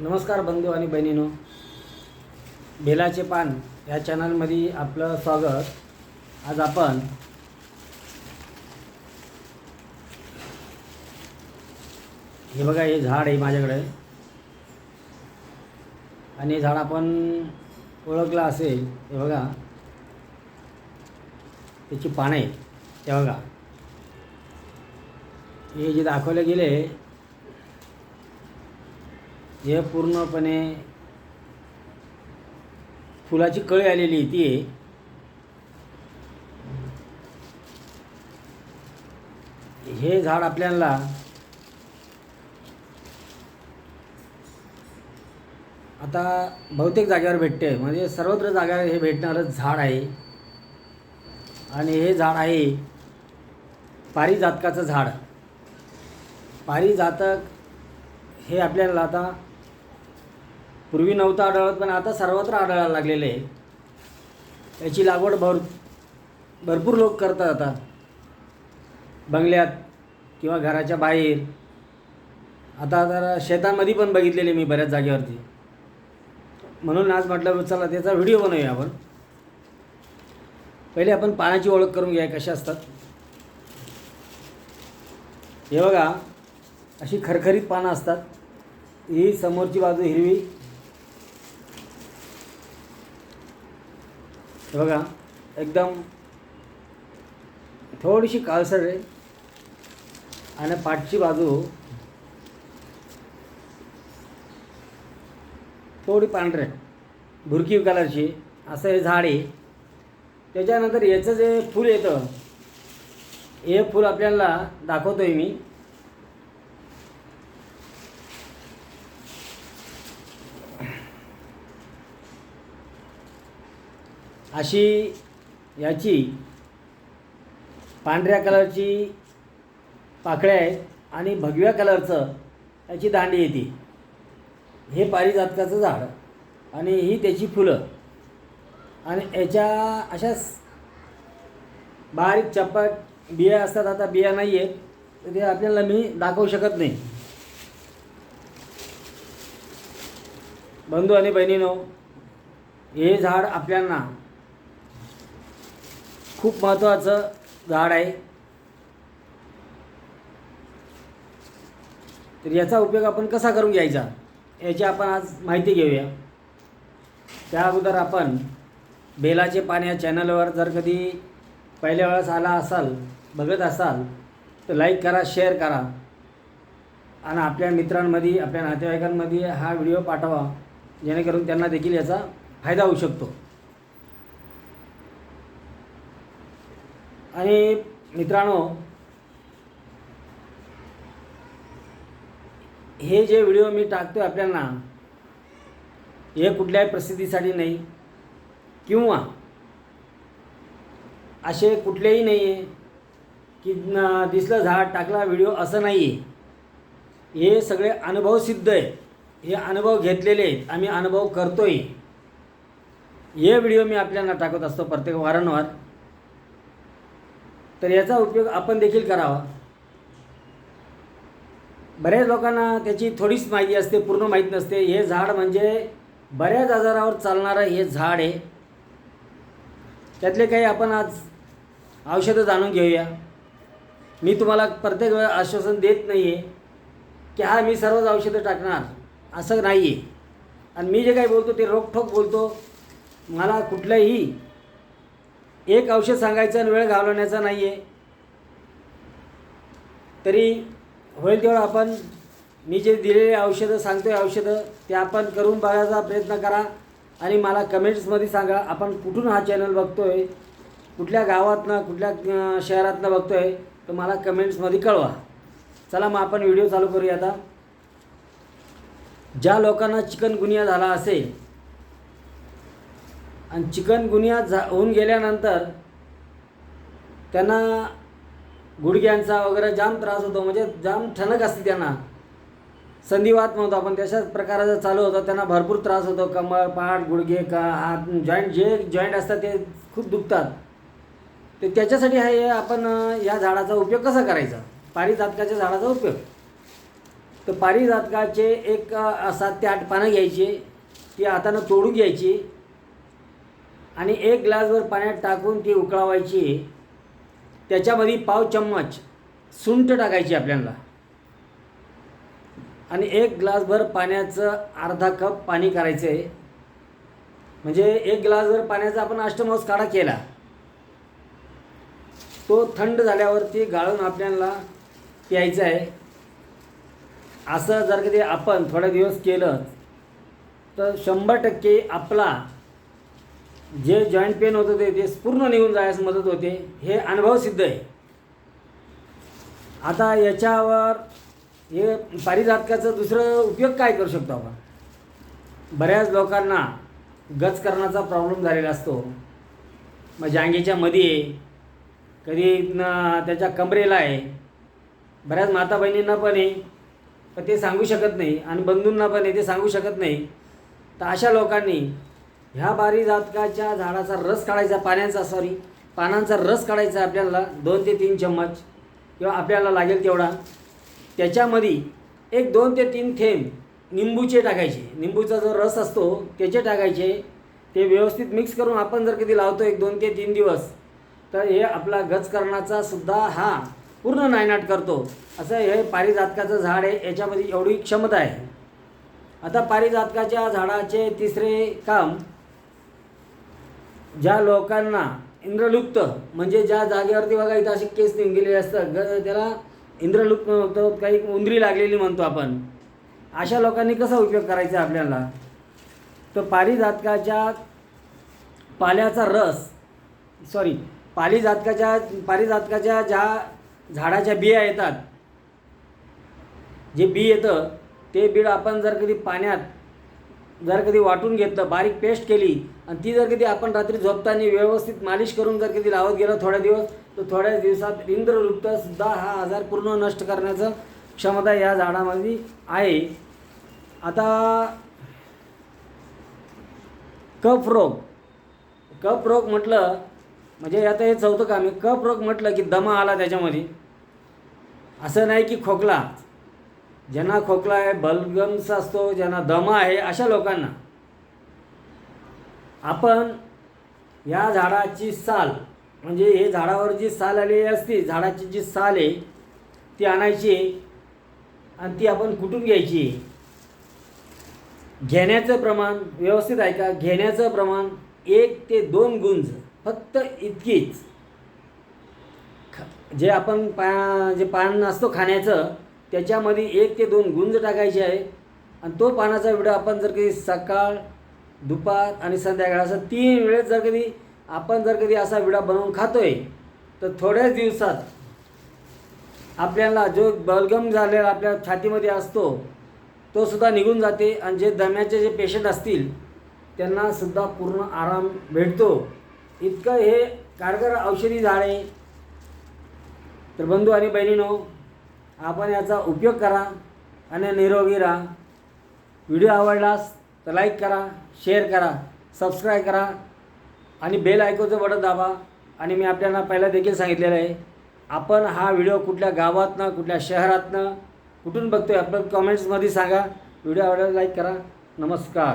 नमस्कार बंधू आणि बहिणीनो. बेलाचे पान या चॅनलमध्ये आपलं स्वागत. आज आपण हे बघा हे झाड आहे माझ्याकडे. आणि हे झाड आपण ओळखलं असेल हे बघा. त्याची पानं आहे ते बघा. हे जे दाखवले गेले हे पूर्णपणे फुलाची कळी आलेली आहे ती. आहे हे झाड आपल्याला आता बहुतेक जागेवर भेटते. म्हणजे सर्वत्र जागेवर हे भेटणारं झाड आहे. आणि हे झाड आहे पारिजातकाचं झाड. पारिजातक हे आपल्याला आता पूर्वी नव्हतं आढळत पण आता सर्वत्र आढळायला लागलेलं आहे. याची लागवड भर भरपूर लोक करतात आता. बंगल्यात किंवा घराच्या बाहेर. आता जरा शेतामध्ये पण बघितलेले मी बऱ्याच जागेवरती. म्हणून आज म्हटलं चला त्याचा व्हिडिओ बनवूया आपण. पहिले आपण पाण्याची ओळख करून घ्या कशा असतात. हे बघा अशी खरखरीत पानं असतात. ही समोरची बाजू हिरवी बघा एकदम थोडीशी काळसर आहे. आणि पाठची बाजू थोडी पांढरे भुरकी कलरची. असं हे झाड आहे. त्याच्यानंतर याचं जे फूल येतं हे फूल आपल्याला दाखवतो आहे मी. अशी याची पांढऱ्या कलरची पाकळ्या आहेत आणि भगव्या कलरचं याची दांडी येते. हे पारिजातकाचं झाड आणि ही त्याची फुलं. आणि याच्या अशा बारीक चपट बिया असतात आता बिया नाही आहेत तर ते आपल्याला मी दाखवू शकत नाही. बंधू आणि बहिणीनो हे झाड आपल्यांना खूप महत्त्वाचं झाड आहे. तर याचा उपयोग आपण कसा करून घ्यायचा याची आपण आज माहिती घेऊया. त्या अगोदर आपण बेलाचे पान या चॅनलवर जर कधी पहिल्या वेळेस आला असाल बघत असाल तर लाईक करा शेअर करा. आणि आपल्या मित्रांमध्ये आपल्या नातेवाईकांमध्ये हा व्हिडिओ पाठवा जेणेकरून त्यांना देखील याचा फायदा होऊ शकतो. आणि मित्रांनो हे जे व्हिडिओ मी टाकतो आपल्याला हे कुठल्याही प्रसिद्धीसाठी नाही किंवा असे कुठलेही नाही आहे की दिसलं झाड टाकला व्हिडिओ असं नाही आहे हे सगळे अनुभव सिद्ध आहे हे अनुभव घेतलेले आहेत. आम्ही अनुभव करतोय. हे व्हिडिओ मी आपल्याला टाकत असतो प्रत्येक वारंवार. तर याचा उपयोग आपण देखील करावा. बऱ्याच लोकांना त्याची थोडीच माहिती असते पूर्ण माहीत नसते. हे झाड म्हणजे बऱ्याच आजारावर चालणारं हे झाड आहे. त्यातले काही आपण आज औषधं जाणून घेऊया. मी तुम्हाला प्रत्येक वेळा आश्वासन देत नाही आहे की हा मी सर्वच औषधं टाकणार असं नाही आहे आणि मी जे काही बोलतो ते रोखोक बोलतो. मला कुठलंही एक औषध सांगायचं आणि वेळ घालवण्याचा नाही आहे तरी होईल तेवढं आपण मी जे दिलेले औषधं सांगतो आहे औषधं ते आपण करून बघायचा प्रयत्न करा आणि मला कमेंट्समध्ये सांगा. आपण कुठून हा चॅनल बघतो आहे कुठल्या गावातनं कुठल्या शहरातनं बघतो आहे तर मला कमेंट्समध्ये कळवा. चला मग आपण व्हिडिओ चालू करूया आता. ज्या लोकांना चिकनगुनिया झाला असेल आणि चिकनगुनिया झा होऊन गेल्यानंतर त्यांना गुडघ्यांचा वगैरे जाम त्रास होतो. म्हणजे जाम ठणक असते त्यांना. संधिवात म्हणतो आपण तशाच प्रकाराचा चालू होतं. त्यांना भरपूर त्रास होतो. कमर पाठ गुडघे का हात जॉईंट जे जॉईंट असतात ते खूप दुखतात. तर त्याच्यासाठी हे आपण या झाडाचा उपयोग कसा करायचा? पारिजातकाच्या झाडाचा उपयोग. तर पारिजातकाचे एक सात ते आठ पानं घ्यायची. ती हातानं तोडून घ्यायची. आणि एक ग्लासभर पाण्यात टाकून ती उकळवायची. त्याच्यामध्ये पाव चम्मच सुंठ टाकायची आपल्याला. आणि एक ग्लासभर पाण्याचं अर्धा कप पाणी करायचं आहे म्हणजे एक ग्लासभर पाण्याचा आपण अष्टमांस काढा केला. तो थंड झाल्यावरती गाळून आपल्याला प्यायचा आहे असं जर कधी आपण थोडे दिवस केलं तर शंभर टक्के आपला जे जॉईंट पेन होतं ते ते पूर्ण निघून जायस मदत होते हे अनुभव सिद्ध आहे. आता याच्यावर हे पारिजातकाचं दुसरं उपयोग काय करू शकतो आपण? बऱ्याच लोकांना गच करण्याचा प्रॉब्लेम झालेला असतो. मग जांगेच्या मध्ये आहे कधी न त्याच्या कमरेला आहे. बऱ्याच माता बहिणींना पण आहे पण ते सांगू शकत नाही आणि बंधूंना पण आहे ते सांगू शकत नाही. तर अशा लोकांनी ह्या बारी जातकाच्या झाडाचा रस काढायचा पाण्याचा सॉरी पानांचा रस काढायचा आपल्याला दोन ते तीन चम्मच किंवा आपल्याला लागेल तेवढा. त्याच्यामध्ये एक दोन ते तीन थेंब निंबूचे टाकायचे. निंबूचा जो रस असतो त्याचे टाकायचे. ते व्यवस्थित मिक्स करून आपण जर कधी लावतो एक दोन ते तीन दिवस तर हे आपला गजकरणाचा सुद्धा हा पूर्ण नायनाट करतो. असं हे पारिजातकाचं झाड आहे याच्यामध्ये एवढी क्षमता आहे. आता पारिजातकाच्या झाडाचे तिसरे काम ज्या लोकांना इंद्रलुप्त म्हणजे ज्या जागेवरती बघा इथं असे केस नेऊन गेलेले असतात ग त्याला इंद्रलुप्त म्हणतो काही उंदरी लागलेली म्हणतो आपण. अशा लोकांनी कसा उपयोग करायचा आपल्याला? तर पारिजातकाच्या पाल्याचा रस सॉरी पारिजातकाच्या पारिजातकाच्या ज्या झाडाच्या बिया येतात जे बी येतं ते बीड आपण जर कधी पाण्यात जर कधी वाटून घेतलं बारीक पेस्ट केली आणि ती जर कधी आपण रात्री झोपताना व्यवस्थित मालिश करून जर कधी लावत गेलो थोड्या दिवस तर थोड्या दिवसात इंद्रलुप्तसुद्धा हा आजार पूर्ण नष्ट करण्याचं क्षमता या झाडामध्ये आहे. आता कफ रोग. कफ रोग म्हटलं म्हणजे आता हे चौथं काम आहे. कफ रोग म्हटलं की दमा आला त्याच्यामध्ये. असं नाही की खोकला. ज्यांना खोकला आहे बलगम्स असतो ज्यांना दमा आहे अशा लोकांना. आपण या झाडाची साल म्हणजे हे झाडावर जी साल आलेली असते झाडाची जी साल आहे ती आणायची आणि ती आपण कुठून घ्यायची? घेण्याचं प्रमाण व्यवस्थित आहे का? घेण्याचं प्रमाण एक ते दोन गुंज फक्त इतकीच. जे आपण पा जे पान असतो खाण्याचं त्याच्यामध्ये एक ते दोन गुंज टाकायचे आहे. आणि तो पानाचा व्हिडिओ आपण जर कधी सकाळ दुपार आणि संध्याकाळ असं तीन वेळेस जर कधी आपण जर कधी असा विडा बनवून खातोय तर थोड्याच दिवसात आपल्याला जो बलगम झालेला आपल्या छातीमध्ये असतो तो सुद्धा निघून जाते. आणि जे दम्याचे जे पेशंट असतील त्यांना सुद्धा पूर्ण आराम भेटतो. इतकं हे कारगर औषधी झाड. आहे तर बंधू आणि बहिणीनो आपण याचा उपयोग करा आणि निरोगी राहा. व्हिडिओ आवडलास तर लाईक करा शेअर करा सबस्क्राईब करा आणि बेल ऐकूचं बटन दाबा. आणि मी आपल्याला पहिला देखील सांगितलेलं आहे आपण हा व्हिडिओ कुठल्या गावातनं कुठल्या शहरातनं कुठून बघतोय आपण कमेंट्समध्ये सांगा. व्हिडिओ आवडला लाईक करा. नमस्कार.